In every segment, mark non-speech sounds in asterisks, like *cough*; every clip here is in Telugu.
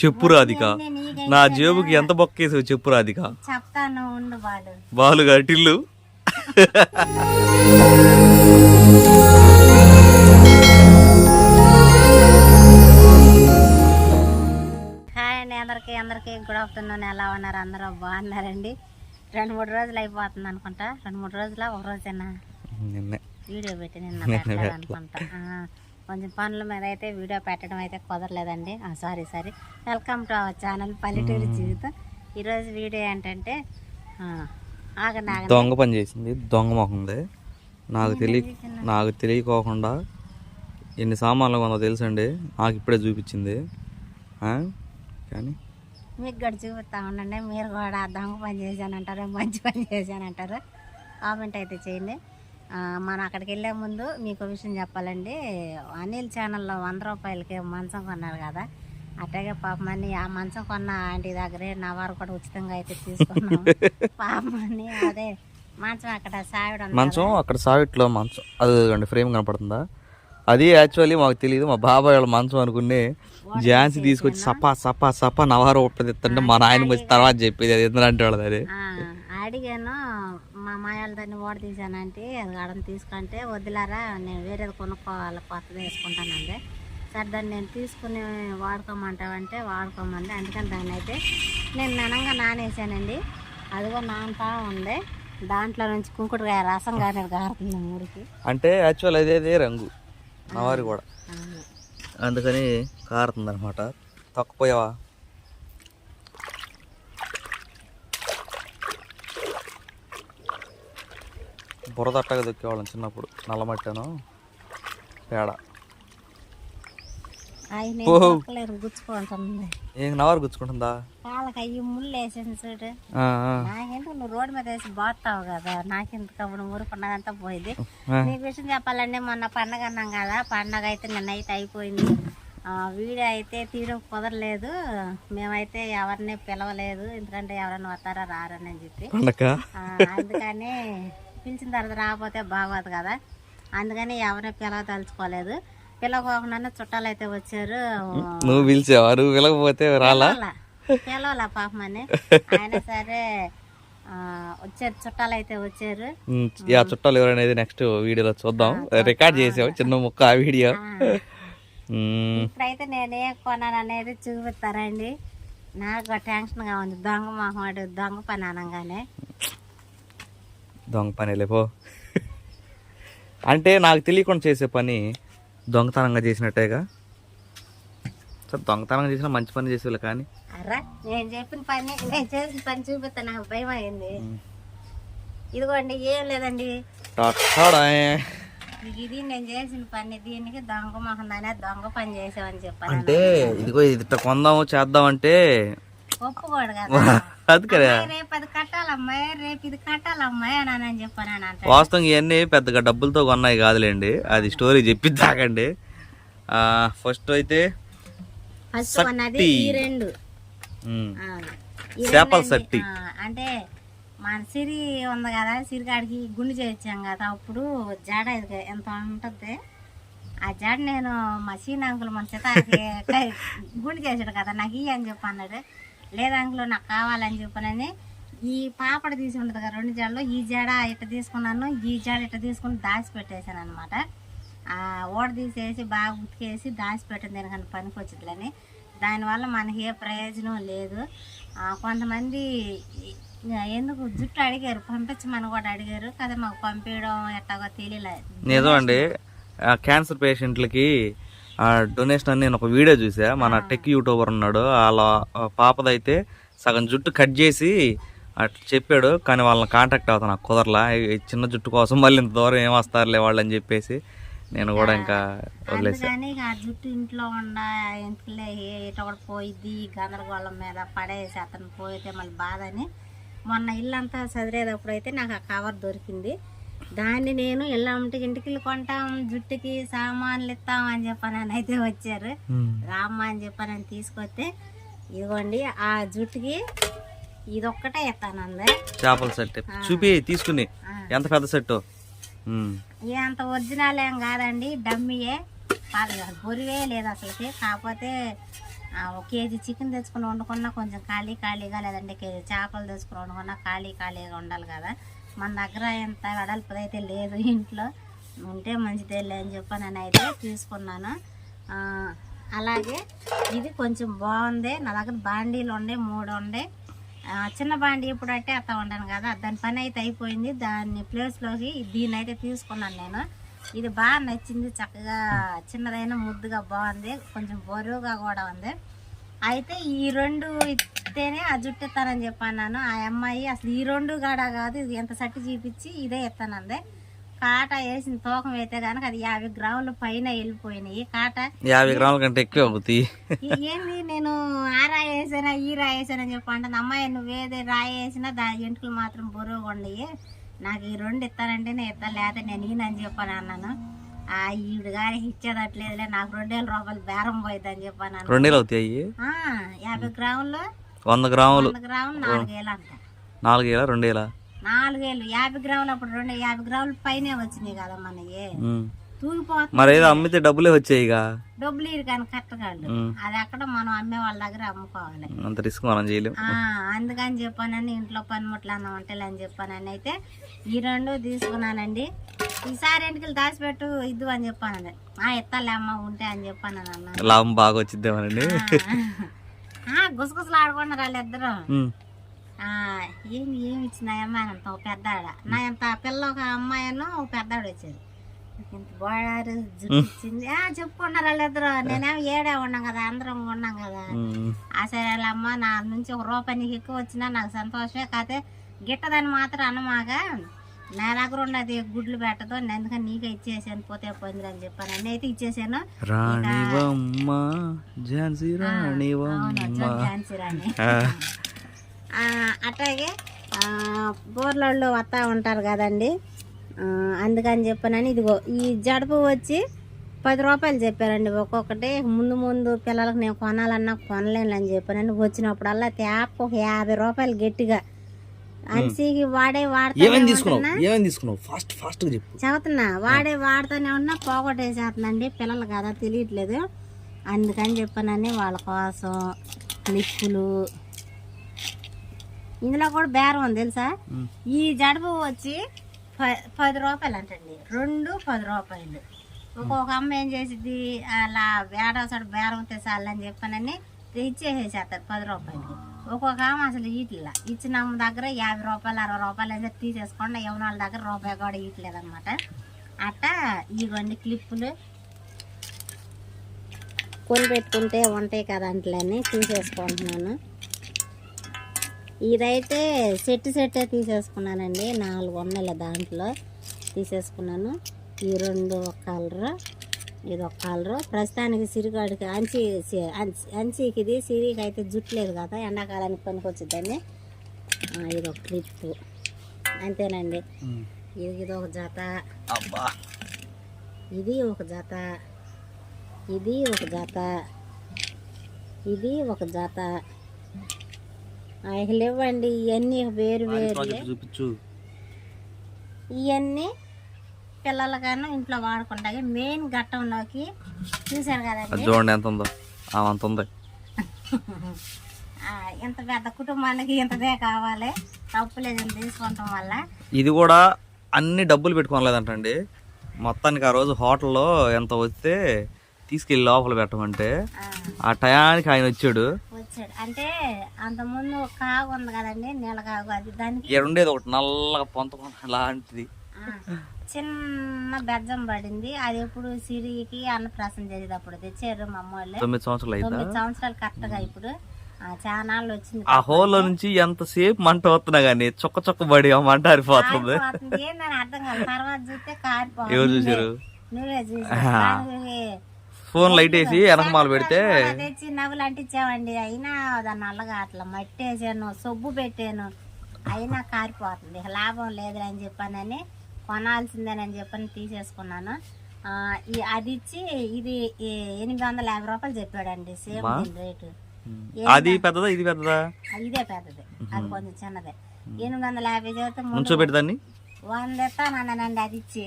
చెప్పు రాధిక. నా జేబుకి ఎంత బొక్కేసావు చెప్పు రాధిక. చెప్తాను బాలు. గటిల్లు అండి అందరికి అందరికి గుడ్ ఆఫ్టర్నూన్ ఎలా ఉన్నారు? అందరూ బాగున్నారండి? రెండు మూడు రోజులు అయిపోతుంది అనుకుంటా. రెండు మూడు రోజుల ఒక రోజేనా? వీడియో పెట్టి నిన్న అనుకుంటా కొంచెం పనుల మీద అయితే వీడియో పెట్టడం అయితే కుదరలేదండి. Sorry sorry. Welcome to our channel పల్లెటూరు జీవితం. ఈరోజు వీడియో ఏంటంటే దొంగ పని చేసింది దొంగ మొహంది నాకు తెలియ నాకు తెలియకోకుండా ఎన్ని సామాన్లు కొందో తెలుసండి నాకు ఇప్పుడే చూపించింది? కానీ? మీకు కూడా చూపిస్తా ఉండండి మీరు కూడా దొంగ పని చేశానంటారు మంచి పని చేశానంటారు. కామెంట్ అయితే చేయండి. మనం అక్కడికి వెళ్ళే ముందు మీకు విషయం చెప్పాలండి. అనిల్ ఛానల్లో వంద రూపాయలకి మంచం కొన్నారు కదా. అట్లాగే పాపమని ఆ మంచం కొన్న ఆంటీ దగ్గరే నా వారు కూడా ఉచితంగా అయితే తీసుకున్నాం *laughs* పాపమని అదే మంచం అక్కడ సావిడ మంచం అక్కడ సావిట్లో మంచం. అది ఫ్రేమ్ కనపడుతుందా? అది యాక్చువల్లీ మాకు తెలియదు మా బాబాయ్ వాళ్ళ మంచం అనుకుని ఝాన్సీ తీసుకొచ్చి సపా సపా సపా నవారు ఒప్పదిస్తుంటే మా నాయన వచ్చి తర్వాత చెప్పేది అది. ఎందుకంటే వాళ్ళది అది. అడిగాను మా మాయాల దాన్ని ఓడ తీసానంటే అది ఆడని తీసుకుంటే వద్దులారా నేను వేరేది కొనుక్కోవాలి కొత్తది వేసుకుంటానండి సరే దాన్ని నేను తీసుకుని వాడుకోమంటావంటే వాడుకోమంది. అందుకని దాన్ని అయితే నేను మెనంగా నానేసానండి. అది కూడా నానుతా ఉంది. దాంట్లో నుంచి కుంకుడుకాయ రసం కానీ గారుతుంది మురికి అంటే యాక్చువల్ అదేదే రంగు. నవారు కూడా. అందుకని కారుతుంది అనమాట తక్కుపోయావా? బురద అట్టగా దొక్కేవాళ్ళం చిన్నప్పుడు. నల్లమట్టాను. పేడ. ఏం నవారు గుచ్చుకుంటుందా? అయ్యి ముళ్ళు వేసింది చూడు. నాకేంటో నువ్వు రోడ్డు మీద వేసి బాగుతావు కదా. నాకెందుకు అప్పుడు ఊరుకున్నదంతా పోయింది. ఆ. నీకు విషయం చెప్పాలంటే మొన్న పండగ అన్నాం కదా. పండగ అయితే నిన్న అయితే అయిపోయింది. ఆ, వీడియో అయితే తీయడం కుదరలేదు. మేమైతే ఎవరిని పిలవలేదు. ఎందుకంటే ఎవరైనా వస్తారా రారని చెప్పి. పండగ అందుకని పిలిచిన తర్వాత రాకపోతే బాగోదు కదా. అందుకని ఎవరిని పిలవదలుచుకోలేదు. పిలవకోకుండా చుట్టాలు అయితే వచ్చారు. నువ్వు పిలిచావా? నువ్వు పిలకపోతే రాలా? పిలవలా? పిలవలా పాపమని ఆయన సరే వచ్చారు చుట్టాలు అయితే వచ్చారు ఆ చుట్టాలు ఎవరనేది నెక్స్ట్ వీడియోలో చూద్దాం. రికార్డ్ చేసావు చిన్న ముక్క ఆ వీడియో. ఇప్పుడైతే నేనే కొన్నాను అనేది చూపిస్తారండి. నాకు టెన్షన్గా ఉంది. దొంగ మొహమాడు దొంగ పని అనగానే. దొంగ పని లేపో అంటే నాకు తెలియకుండా చేసే పని దొంగతనంగా చేసినట్టేగా. సరే దొంగతనంగా చేసిన మంచి పని చేసేవాళ్ళు కానీ. నేను చెప్పిన పని నేను చేసిన పని చూపిస్తా నాకు భయం అయింది. ఇదిగోండి ఏం లేదండి. ఇది నేను చేసిన పని దీనికి దొంగ మొహం అనే దొంగ పని చేసావని చెప్పాను. అంటే ఇదిగో ఇది కొందాము చేద్దాం అంటే ఒప్పుకోడు కదా. వాస్తవం ఇవన్నీ పెద్దగా డబ్బులతో కొన్నాయి కాదులేండి. అది స్టోరీ చెప్పిద్దాకండి ఫస్ట్ అయితే ఫస్ట్ కొన్నది ఈ రెండు. ఉమ్, ఆ, ఈ చేపల. సట్టి. అంటే మన సిరి ఉంది కదా సిరిగాడికి గుండు చేయించాం కదా అప్పుడు జడ ఇది ఎంత ఉంటుంది ఆ జడ నేను మా సీన్ అంకుల్ మన చితాకి *laughs* గుండు చేసాడు కదా నాకు ఇయ్యి అని చెప్పి అన్నాడు. లేదా అందులో నాకు కావాలని చెప్పనని ఈ పాపడ తీసి ఉండదు కదా రెండు జాడలో ఈ జాడ ఇట్ట తీసుకున్నాను ఈ జాడ ఇట్ట తీసుకుని దాచి పెట్టేశాను అనమాట ఆ ఓడ తీసేసి బాగా ఉతికేసి దాచి దేనికన్నా పనికి వచ్చిందని దానివల్ల మనకి ఏ ప్రయోజనం లేదు. కొంతమంది ఎందుకు జుట్టు అడిగారు పంపించమని కూడా అడిగారు. కదా మాకు పంపించడం ఎట్టాగో తెలియలేదు నిజమండి. ఆ క్యాన్సర్ పేషెంట్లకి ఆ డొనేషన్ అని నేను ఒక వీడియో చూసా. మన టెక్ యూట్యూబర్ ఉన్నాడు. వాళ్ళ పాపదైతే సగం జుట్టు కట్ చేసి అట్లా చెప్పాడు. కానీ వాళ్ళని కాంటాక్ట్ అవుతా నాకు కుదరలా. చిన్న జుట్టు కోసం మళ్ళీ ఇంత దూరం ఏం వస్తారులే వాళ్ళు అని చెప్పేసి నేను కూడా ఇంకా జుట్టు ఇంట్లో ఉండ ఎందుకులే ఏ- ఇట పోయిద్ది గందరగోళం మీద పడేసి అతను పోయితే మళ్ళీ బాధ అని మొన్న ఇల్లంతా చదివేటప్పుడు అయితే నాకు ఆ కవర్ దొరికింది. దాన్ని నేను ఇల్లు అమ్మటి ఇంటికి కొంటాం జుట్టుకి సామాన్లు ఇస్తాం అని చెప్పని అయితే వచ్చారు. రామ్మ అని చెప్పని తీసుకొస్తే ఇదిగోండి ఆ జుట్టుకి ఇదొక్కటే ఇస్తాను అందే. చేపల సెట్ చూపి తీసుకుని. ఎంత పెద్ద సెట్ ఇది అంత ఒరిజినల్ ఏం కాదండి డమ్మీయే. బొరివే లేదు అసలుకి. కాకపోతే ఒక కేజీ చికెన్ తెచ్చుకుని వండుకున్నా కొంచెం ఖాళీ ఖాళీగా లేదంటే కేజీ చేపలు తెచ్చుకుని వండుకున్నా ఖాళీ ఖాళీగా ఉండాలి కదా. మన దగ్గర ఎంత వెడల్పుదైతే లేదు ఇంట్లో ఉంటే మంచిదేలే అని చెప్పి నేను అయితే తీసుకున్నాను. అలాగే ఇది కొంచెం బాగుంది. నా దగ్గర బాండీలు ఉండే మూడు ఉండే. చిన్న బాండీ ఇప్పుడు అంటే అత్త ఉండాను కదా దాని పని అయితే అయిపోయింది. దాన్ని ప్లేస్లోకి దీన్ని అయితే తీసుకున్నాను నేను. ఇది బాగా నచ్చింది చక్కగా చిన్నదైన ముద్దుగా బాగుంది కొంచెం బరువుగా కూడా ఉంది. అయితే ఈ రెండు ఇస్తేనే ఆ జుట్టు ఇస్తానని చెప్పన్నాను. ఆ అమ్మాయి అసలు ఈ రెండు గాడ కాదు ఇది ఎంత సట్టి చూపించి ఇదే ఇస్తానంది కాట వేసిన తూకం అయితే కనుక అది యాభై గ్రాముల పైన వెళ్ళిపోయినాయి. కాట యాభై గ్రాముల కంటే ఎక్కువ అవుతాయి ఏంది నేను ఆ రాయి వేసానా ఈ రాయి వేసానని చెప్పి అమ్మాయి నువ్వు ఏది రాయి వేసినా దా ఎంటుకలు మాత్రం బరువుగా నాకు ఈ రెండు ఇస్తానంటే నేను ఇస్తా లేకపోతే నేను ఈయనని చెప్పాను అన్నాను. ఆ ఈవిడ గారి ఇచ్చేదట్లేదులే నాకు రెండు వేల రూపాయలు బేరం పోయిద్ది అని చెప్పాను అన్నాను. రెండేలు అవుతాయి యాభై గ్రాములు వంద గ్రాములు. గ్రాములు నాలుగేళ్ళు అంట. నాలుగేలా రెండేలా? నాలుగేళ్ళు యాభై గ్రాములు అప్పుడు రెండు యాభై గ్రాముల పైనే వచ్చినాయి కదా మనకి. తూగిపోతుంది మరి ఏదో అమ్మితే డబ్బులే వచ్చాయిగా డబ్బులు ఇరు కానీ కట్టగాళ్ళు ఉమ్. అది అక్కడ మనం అమ్మే వాళ్ళ దగ్గర అమ్ముకోవాలి. అంత రిస్క్ మనం చేయలేం. ఆ, అందుకని చెప్పానని ఇంట్లో పనిముట్లు అన్న వంటలు అని చెప్పానని అయితే ఈ రెండు తీసుకున్నానండి. ఈసారి ఎంటికలు దాచిపెట్టు ఇద్దు అని చెప్పానండి ఆ ఎత్తాలే అమ్మ ఉంటే అని చెప్పాను అన్న. లాభం బాగా వచ్చిద్దామనండి. గుసగుసలు ఆడుకున్నారు వాళ్ళిద్దరు. ఏమి ఏమి ఇచ్చినాయమ్మా అంత ఒక పెద్దాడ. నా ఎంత పిల్ల ఒక అమ్మాయిను ఒక పెద్దాడు వచ్చారు ఇంత బోడారు జుట్టు ఇచ్చింది. ఆ చెప్పుకున్నారు వాళ్ళిద్దరు. నేనేమో ఏడే ఉన్నాం కదా అందరం ఉన్నాం కదా. ఆ సరే అమ్మ నా నుంచి ఒక రూపాయి నీకు ఎక్కువ వచ్చినా నాకు సంతోషమే. కాకపోతే గిట్టదని మాత్రం అన్నమాగా నా దగ్గర ఉన్నది గుడ్లు పెట్టదు అందుకని నీకే ఇచ్చేసాను పోతే పోయింది అని చెప్పాను. అన్నీ అయితే ఇచ్చేసాను. రాణివమ్మ ఝాన్సీ అవును రాణివమ్మ. ఝాన్సీ రాణి. అట్లాగే బోర్లలో వస్తా ఉంటారు కదండి. అందుకని చెప్పానని ఇదిగో ఈ జడపు వచ్చి పది రూపాయలు చెప్పారండి. ఒక్కొక్కటి ముందు ముందు పిల్లలకు నేను కొనాలన్నా కొనలేను అని చెప్పానని వచ్చినప్పుడల్లా తేప ఒక యాభై రూపాయలు గట్టిగా అన్సీకి వాడే వాడుతూనే ఏమేమి తీసుకున్నావు? ఉంటున్నా ఏమేమి తీసుకున్నావు? ఫాస్ట్ ఫాస్ట్గా చెప్పు. చదువుతున్నా. వాడే వాడుతూనే ఉన్నా పోగొట్టేసేస్తుందండి. పిల్లలు కదా తెలియట్లేదు. అందుకని చెప్పానని వాళ్ళ కోసం క్లిప్పులు ఇందులో కూడా బేరం ఉంది తెలుసా. ఈ జడుపు వచ్చి పది రూపాయలు అంటండి రెండు పది రూపాయలు. ఒక్కొక్క అమ్మ ఏం చేసిద్ది? అలా వేడాసాడు బేరం తెసాలని చెప్పానని ఇచ్చేసేసేస్తారు పది రూపాయలకి. ఒక్కొక్క ఆమె అసలు ఈట్ల ఇచ్చిన దగ్గర యాభై రూపాయలు అరవై రూపాయలు అయితే తీసేసుకోండి. ఎవరి వాళ్ళ దగ్గర రూపాయి కూడా ఇయట్లేదు అనమాట అట్టా ఇవన్నీ క్లిప్పులు. కొని పెట్టుకుంటే ఉంటాయి కదా అంట్లని తీసేసుకుంటున్నాను. ఇదైతే సెట్ సెట్టే తీసేసుకున్నానండి. నాలుగు ఉన్నాయి దాంట్లో. తీసేసుకున్నాను. ఈ రెండు కలరు. ఇది ఒక కలరు. ప్రస్తుతానికి సిరిగాడికి అంచి అంచీకి ఇది సిరికి అయితే జుట్టు లేదు కదా. ఎండాకాలానికి పనికొచ్చిద్దని ఆ, ఇది ఒక క్లిప్ అంతేనండి. ఇది ఇది ఒక జత. ఇది ఒక జత. ఇది ఒక జత. ఇది ఒక జత. ఇక లేవండి. ఇవన్నీ వేరు వేరు ఇవన్నీ పిల్లలగాను ఇంట్లో వాడుకుంటాయి. మెయిన్ ఘట్టంలోకి చూశారు అది కదండి చూడండి ఎంత ఉందో. అంత ఉంది. ఇంత పెద్ద కుటుంబానికి ఇంతదే కావాలి. తప్పులేదు ఇది తీసుకుంటాం వల్ల. ఇది కూడా అన్ని డబ్బులు పెట్టుకోలేదంటండి మొత్తానికి ఆ రోజు హోటల్లో ఎంత వస్తే తీసుకెళ్ళి లోపల పెట్టమంటే ఆ, టయానికి ఆయన వచ్చాడు. వచ్చాడు. అంటే అంతకుముందు ఒక కాగు ఉంది కదండి నీళ్ళ కాగు. అది దానికి ఉండేది ఒకటి నల్లగా పొంత పొంత లాంటిది. చిన్న బెజ్జం పడింది. అది ఎప్పుడు సిరికి అన్నప్రాసం చేసేటప్పుడు తెచ్చారు మా అమ్మ వాళ్ళు. తొమ్మిది సంవత్సరాలు తొమ్మిది సంవత్సరాలు కరెక్ట్గా ఇప్పుడు. ఆ, చాలా వచ్చింది ఆ హోల్లో నుంచి ఎంతసేపు మంట వస్తున్నా గానీ చుక్క చుక్క పడి మంట ఆరిపోతుంది. కారిపోతుంది. ఏందని అర్థం కాదు. తర్వాత చూస్తే ఎవరు కారిపోతుంది చూసారు నువ్వే చూసి ఫోన్ లైట్ వేసి వెనకమాల పెడితే తెచ్చి నవ్వులు అంటించామండి. అయినా దాన్ని నల్లగా అట్లా మట్టి వేసాను సొబ్బు పెట్టాను. అయినా కారిపోతుంది. లాభం లేదు అని చెప్పానని కొనాల్సిందేనని చెప్పని తీసేసుకున్నాను. అది ఇచ్చి ఇది ఎనిమిది వందల యాభై రూపాయలు చెప్పాడండి సేమ్ రేటు. అది పెద్దదా ఇది పెద్దదా? ఇదే పెద్దది. అది కొంచెం చిన్నదే. ఎనిమిది వందల యాభై చేస్తే ముందు నుంచోబెట్టి దాన్ని. వంద ఎత్తానండి అది ఇచ్చి.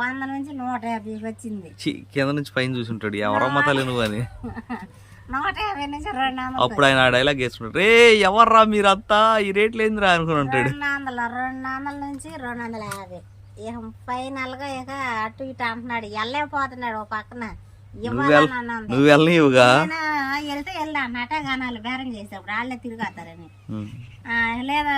వంద నుంచి నూట యాభైకి వచ్చింది. కింద నుంచి పైన చూసుంటాడు ఎవరమ్మ తల్లి నువ్వు అని. *laughs* అప్పుడు ఆయన డైలాగ్ వేసుకుంటాడు. రే ఎవర్రా మీరంతా? ఈ రేట్లు ఏందిరా అనుకుని ఉంటాడు? రెండు వందలు రెండు వందల నుంచి రెండు వందల యాభై. ఇక ఫైనల్గా ఇక అటు ఇటు అంటున్నాడు. వెళ్ళలేకపోతున్నాడు ఓ పక్కన. నువ్వు వెళ్ళనివుగా వెళ్తే వెళ్ళా అన్నట్టే బేరం చేసేప్పుడు వాళ్ళే ఆ, లేదా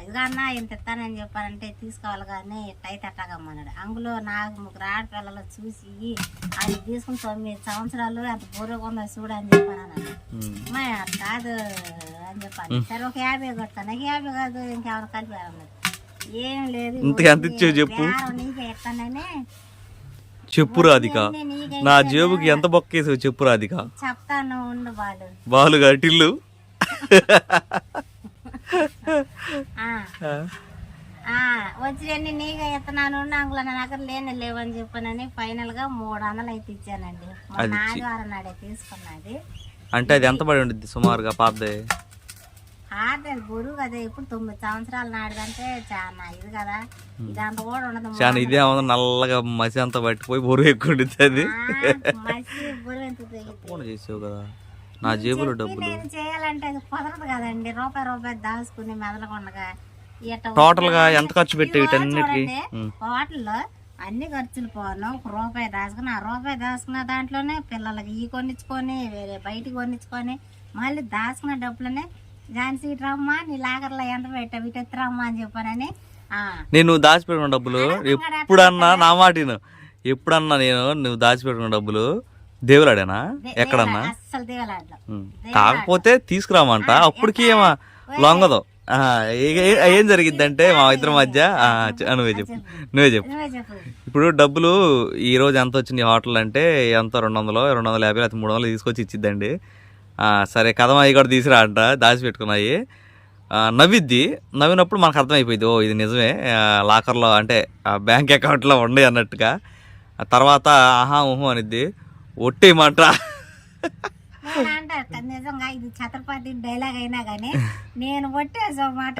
ఇదిగో అన్న ఇంత ఇస్తానని చెప్పారంటే తీసుకోవాలి కానీ ఇట్టయితే అట్టగమ్మన్నాడు అందులో నాకు ముగ్గురు ఆడపిల్లలు చూసి అది తీసుకుని తొమ్మిది సంవత్సరాలు అంత ఉందో చూడు అని చెప్పాను మా కాదు అని చెప్పాను. సరే ఒక యాభై కొడతాను నాకు యాభై కాదు ఇంకేమైనా కలిపి అన్నాడు. ఏం లేదు చెప్పు. ఇస్తానని. చెప్పు రాధిక. నా జేబుకి ఎంత బొక్కేసావు చెప్పు రాధిక. చెప్తాను ఉండు బాలు. బాలుగా టిల్లు *laughs* ఆ. ఆ, వచ్చినన్ని ఎత్తనాను అంగులో నా దగ్గర లేని లేవని చెప్పానని ఫైనల్గా మూడు వందలు అయితే ఇచ్చానండి. మొన్న ఆదివారం నాడే తీసుకున్నది. అంటే అది ఎంత పడి ఉండిద్ది సుమారుగా పాపదే ఆర్డర్ బరువు కదా ఇప్పుడు తొమ్మిది సంవత్సరాలు నాటిదంటే చాలా ఇది కదా. ఇదంతా కూడా ఉండదు చాలా ఇదే ఉంది నల్లగా మసి అంతా పట్టిపోయి బరువు ఎక్కువ ఉండిద్ది అది. ఆ, మసి బరువు ఎంత తెగిద్ది. ఫోన్ చేసావు కదా. నా జేబులో చెప్పి డబ్బులు. నేను చేయాలంటే అది కుదరదు కదండి. రూపాయి రూపాయి దాచుకుని మెదలకుండగా టోటల్గా ఎంత ఖర్చు పెట్టావు వీటన్నిటికి హోటల్లో అన్ని ఖర్చులు పోను. ఒక రూపాయి దాచుకుని ఆ రూపాయి దాచుకున్న దాంట్లోనే పిల్లలకి ఈ కొనిచ్చుకొని వేరే బయటికి కొనిచ్చుకొని మళ్ళీ దాచుకున్న డబ్బులనే ఝాన్సీ రమ్మా నీ లాగర్లో ఎంత పెట్టావు ఇటు ఎత్తు రమ్మా అని చెప్పానని నేను దాచిపెట్టుకున్న డబ్బులు ఎప్పుడన్నా నా మాటిను. ఎప్పుడన్నా నేను నువ్వు దాచిపెట్టుకున్న డబ్బులు దేవులాడేనా? ఎక్కడన్నా. కాకపోతే తీసుకురామంట. అప్పటికి ఏమా లొంగదు. ఏ- జరిగిద్దంటే మా ఇద్దరి మధ్య నువ్వే చెప్పు. నువ్వే చెప్పు. ఇప్పుడు డబ్బులు ఈ రోజు ఎంత వచ్చింది హోటల్ అంటే ఎంత? రెండు వందలు రెండు వందల యాభై లేకపోతే మూడు వందలు తీసుకొచ్చి ఇచ్చిద్దండి. సరే కథం అవి కూడా తీసుకురా అంట దాచిపెట్టుకున్నాయి. నవ్విద్ది. నవ్వినప్పుడు మనకు అర్థమైపోయింది ఓ ఇది నిజమే. లాకర్లో అంటే ఆ బ్యాంక్ అకౌంట్లో ఉండే అన్నట్టుగా. తర్వాత ఆహా ఊహు అనిద్ది. ఒట్టేయమంట నేను అంటా నిజంగా ఇది ఛత్రపతి డైలాగ్ అయినా గానీ *laughs* నేను కొట్టేసా మాట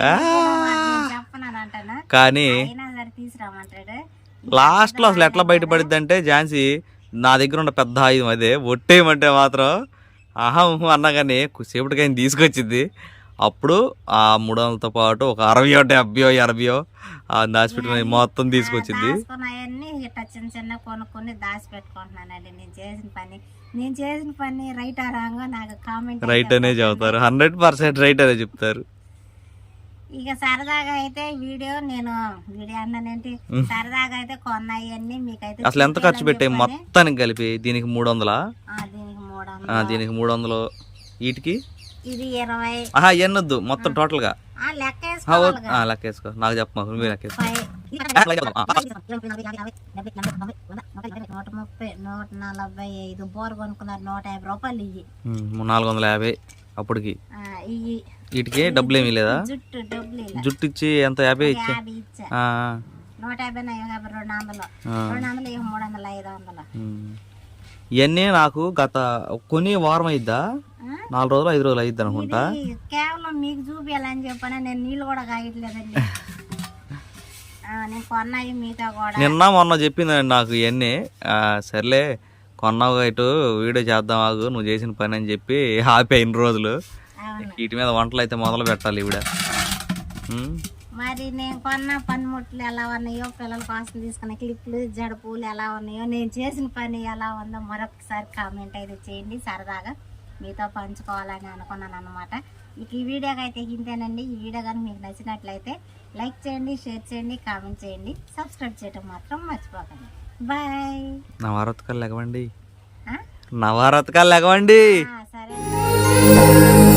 చెప్పనాను అంటాను. కానీ అయినా సరే తీసుకురామంటాడు. లాస్ట్లో అసలు ఎట్లా బయటపడిద్ది అంటే ఝాన్సీ నా దగ్గర ఉన్న పెద్ద ఆయుధం అదే ఒట్టేయమంటే మాత్రం ఆహా ఊహు అన్నగానే కొద్దిసేపటికి ఆయన తీసుకొచ్చింది అప్పుడు ఆ మూడు వందలతో పాటు ఒక అరవయో డెబ్బయో ఎనభయో ఆ దాచిపెట్టుకుని మొత్తం తీసుకొచ్చింది. దాచుకున్నాయన్నీ ఇట్లా చిన్న చిన్న కొనుక్కొని దాచి పెట్టుకుంటున్నానండి నేను చేసిన పని నేను చేసిన పని రైట్ రాంగో నాకు కామెంట్ రైట్ అనే చెబుతారు. హండ్రెడ్ పర్సెంట్ రైట్ అనే చెప్తారు. ఇక సరదాగా అయితే వీడియో నేను వీడియో అన్నానేంటి సరదాగా అయితే కొన్నాయన్నీ మీకైతే అసలు ఎంత ఖర్చు పెట్టాయి? మొత్తానికి కలిపి దీనికి మూడు వందలా దీనికి మూడు వందలు దీనికి మూడు వందలు వీటికి? ఇది ఇరవై ఆహా ఎన్నొద్దు. మొత్తం టోటల్గా. లెక్క వేసుకో నాకు చెప్పమా నువ్వే లెక్క వేసుకో నూట ముప్పై నూట నలభై ఐదు బోర్ కొనుక్కున్నారు నూట యాభై రూపాయలు ఉమ్, నాలుగు వందల యాభై అప్పటికి వీటికి డబ్బులు ఏమీ లేదా జుట్టు ఇచ్చి ఎంత యాభై ఇచ్చా నూట యాభై యాభై రెండు వందలు. రెండు వందలు మూడు వందలు ఐదు వందలు. ఇవన్నీ నాకు గత కొని వారం అయిద్దా? నాలుగు రోజులు ఐదు రోజులు అయిద్ది అనుకుంటా మీకు చూపించాలని చెప్పాను? నేను నీళ్ళు కూడా కాయట్లేదండి. నేను కొన్నాయి మీతో కూడా. నిన్న మొన్న చెప్పిందండి నాకు ఇవన్నీ సర్లే కొన్నావు ఇటు వీడియో చేద్దాం ఆగు నువ్వు చేసిన పని అని చెప్పి ఆపే ఇన్ని రోజులు వీటి మీద వంటలు అయితే మొదలు పెట్టాలి ఉమ్. మరి నేను కొన్న పనిముట్లు ఎలా ఉన్నాయో పిల్లల కోసం తీసుకున్న క్లిప్లు జడపూలు ఎలా ఉన్నాయో నేను చేసిన పని ఎలా ఉందో మరొకసారి కామెంట్ అయితే చేయండి సరదాగా. మీతో పంచుకోవాలని అనుకున్నాను అనమాట ఇక ఈ వీడియోకి అయితే ఇంతేనండి. ఈ వీడియో కానీ మీకు నచ్చినట్లయితే లైక్ చేయండి షేర్ చేయండి కామెంట్ చేయండి. సబ్స్క్రైబ్ చేయడం మాత్రం మర్చిపోకండి. బాయ్. నవరత్కాలు లెగవండి నవరత్కాలు లెగవండి సరే.